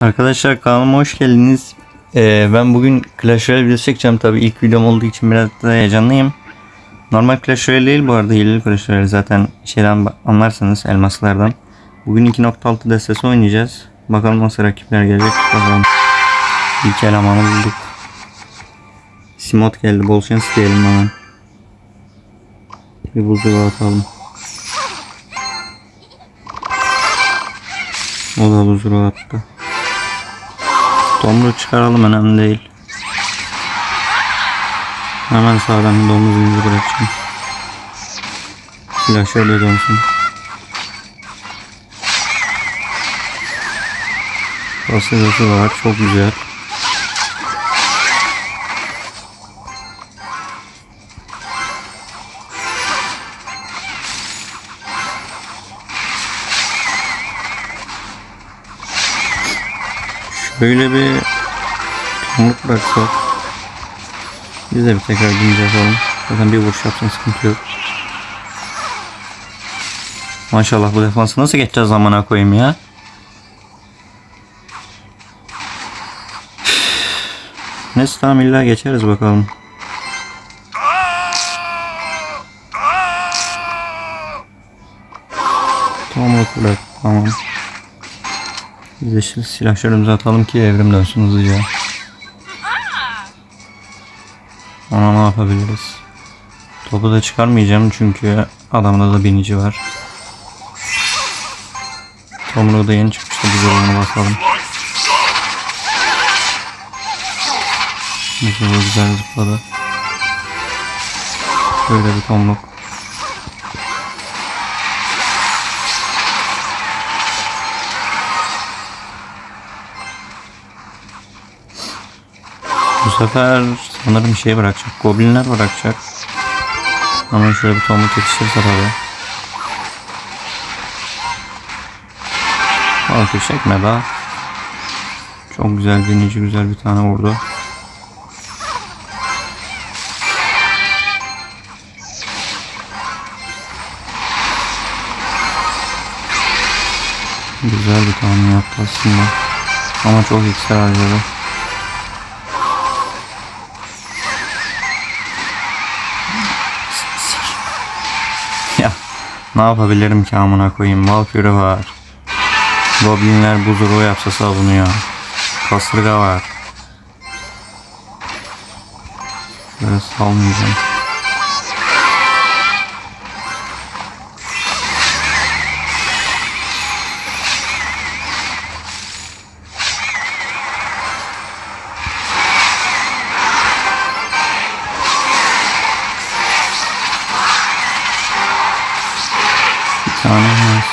Arkadaşlar kanalıma hoş geldiniz. Ee, ben bugün Clash Royale videosu çekeceğim tabi ilk videom olduğu için biraz da heyecanlıyım. Normal Clash Royale değil bu arada hileli Clash Royale zaten şeyden anlarsanız elmaslardan. Bugün 2.6 destesi oynayacağız. Bakalım nasıl rakipler gelecek bakalım. İlk elemanı bulduk. Simot geldi bol şans diyelim hemen. Bir buzdolabı atalım. O da buzluğa attı. Domru çıkaralım önemli değil. Hemen sağdan domuz yüzü bırakacağım. Silah şöyle dönsün. Basıcısı var çok güzel. Şöyle bir tomruk bıraksak biz de bir tekrar güncel yapalım. Zaten bir vuruş yapsın sıkıntı yok. Maşallah bu defansı nasıl geçeceğiz zamana koyayım ya. Neyse tamam illa geçeriz bakalım. Tomruk bırak tamam. Biz de şimdi silahlarımızı atalım ki evrim dönsün hızlıca. Ona ne yapabiliriz? Topu da çıkarmayacağım çünkü adamda da binici var. Tomruğu da yeni çıkmıştı bir zorunu basalım. Mesela güzel zıpladı. Böyle bir tomruk. Sefer sanırım şey bırakacak. Goblinler bırakacak. Ama şöyle bir tomruk yetişirse tabi. Altı çekme daha. Çok güzel denici güzel bir tane vurdu. Güzel bir tane yaptı aslında. Ama çok yüksek harcadı. Ne yapabilirim ki amına koyayım Valkyrie var. Goblinler buzuru yapsa savunuyor. Kasırga var. Böyle salmayacağım. Var.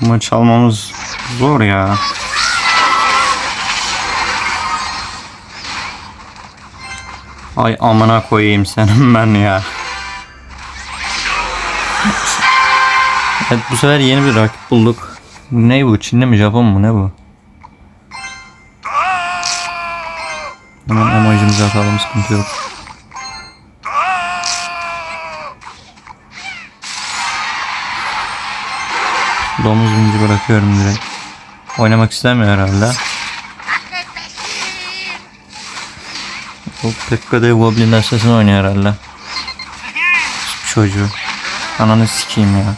Bu maç almamız zor ya. Ay amına koyayım senin ben ya. Evet bu sefer yeni bir rakip bulduk. Ne bu? Çinli mi Japon mu ne bu? Hemen emojimizi atalım sıkıntı yok. Domuz binci bırakıyorum direkt. Oynamak istemiyor herhalde. Bu Pekka Dev Goblin destesini oynuyor herhalde. Çocuğu. Ananı sikeyim ya.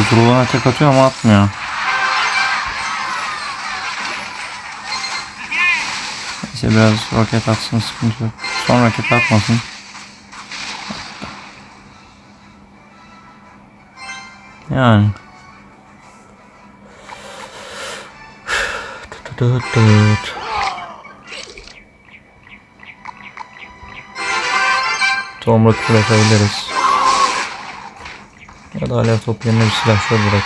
Uzurluğuna tek atıyor ama atmıyor. Neyse biraz roket atsın sıkıntı yok. Son roket atmasın. Yani. Tomruk bırakabiliriz. Ya da alev topu yerine bir silah şöyle bırak.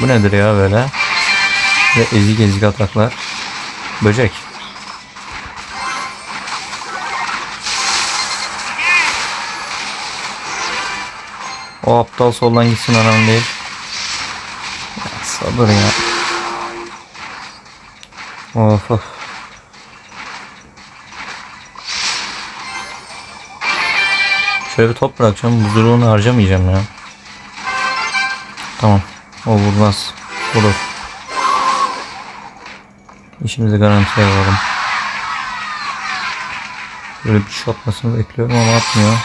Bu nedir ya böyle? Ve ezik ezik ataklar. Böcek. O aptal soldan gitsin önemli değil. Ya sabır ya. Of of. Şöyle bir top bırakacağım. Buzuluğunu harcamayacağım ya. Tamam. O vurmaz. Vurur. İşimizi garantiye alalım. Böyle bir şey atmasını bekliyorum ama atmıyor.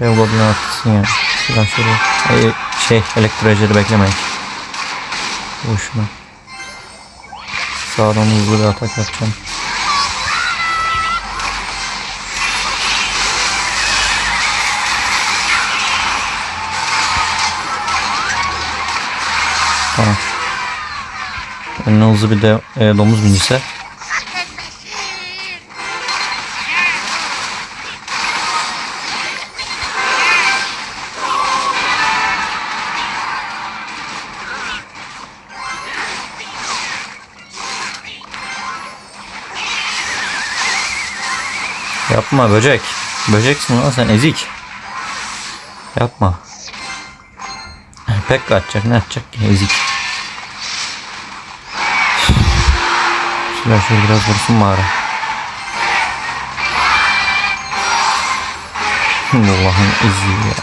Dev Goblin atsın ya. Silahları. Ay, şey elektrojeri beklemeyin. Boşuna. Sağdan hızlı bir atak yapacağım. Tamam. Önüne hızlı bir de e, domuz binirse. Yapma böcek. Böceksin lan sen ezik. Yapma. Pek kaçacak ne atacak ki ezik. Şöyle şöyle biraz vursun bari. Allah'ın eziği ya.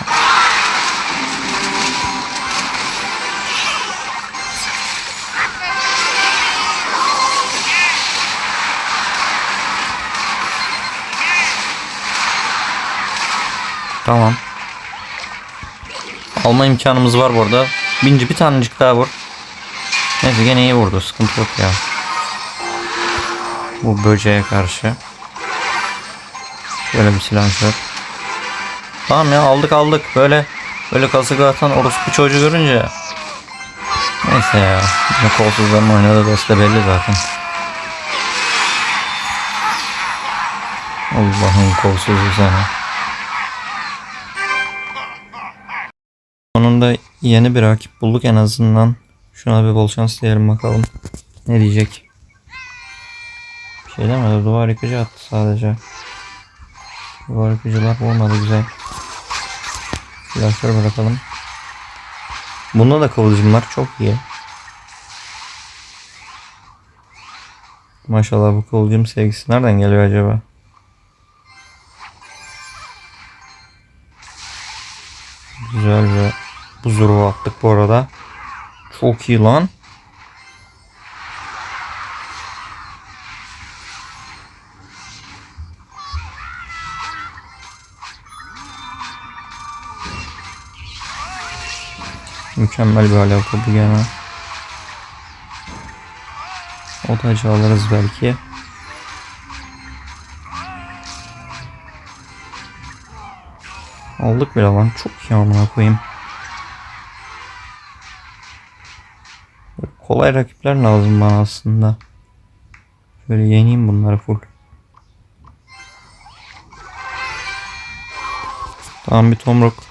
Tamam. Alma imkanımız var burada. Binci bir tanecik daha vur. Neyse gene iyi vurdu. Sıkıntı yok ya. Bu böceğe karşı. Böyle bir silah var. Tamam ya aldık aldık. Böyle böyle kasık atan orospu çocuğu görünce. Neyse ya. Ne kolsuzların oynadığı deste belli zaten. Allah'ın kolsuzu sana. Sonunda yeni bir rakip bulduk en azından. Şuna bir bol şans diyelim bakalım. Ne diyecek? Bir demedi. Duvar yıkıcı attı sadece. Duvar yıkıcılar olmadı güzel. Silahları bırakalım. Bunda da kıvılcım var. Çok iyi. Maşallah bu kıvılcım sevgisi nereden geliyor acaba? Güzel bir buzuru attık bu arada. Çok iyi lan. Mükemmel bir alev topu gene. Otacı alırız belki. Aldık bir alan. Çok iyi amına koyayım. Kolay rakipler lazım bana aslında. Şöyle yeneyim bunları full. Tamam bir tomruk.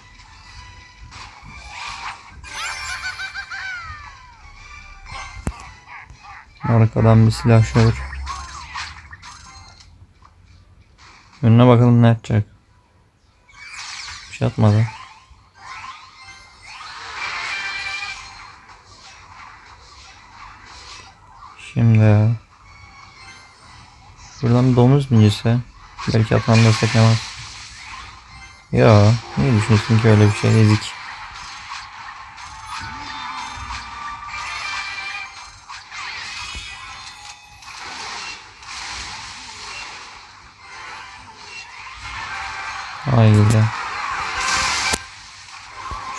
Arkadan bir silah şöyle. Önüne bakalım ne yapacak. Bir şey atmadı. Şimdi Buradan bir domuz bincisi. Belki atan da sekemez. Ya niye düşünüyorsun ki öyle bir şey ezik.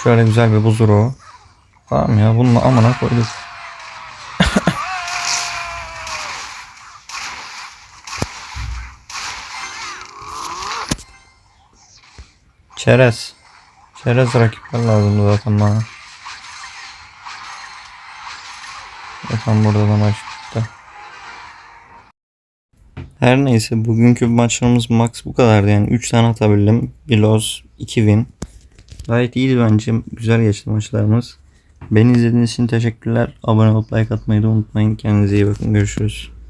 Şöyle güzel bir buzuru. Tamam ya bununla amına koyduk. Çerez. Çerez rakipler lazımdı zaten bana. Zaten burada da maç bitti. Her neyse bugünkü maçlarımız max bu kadardı yani 3 tane atabildim. Bir loss, 2 win. Gayet iyiydi bence. Güzel geçti maçlarımız. Beni izlediğiniz için teşekkürler. Abone olup like atmayı da unutmayın. Kendinize iyi bakın. Görüşürüz.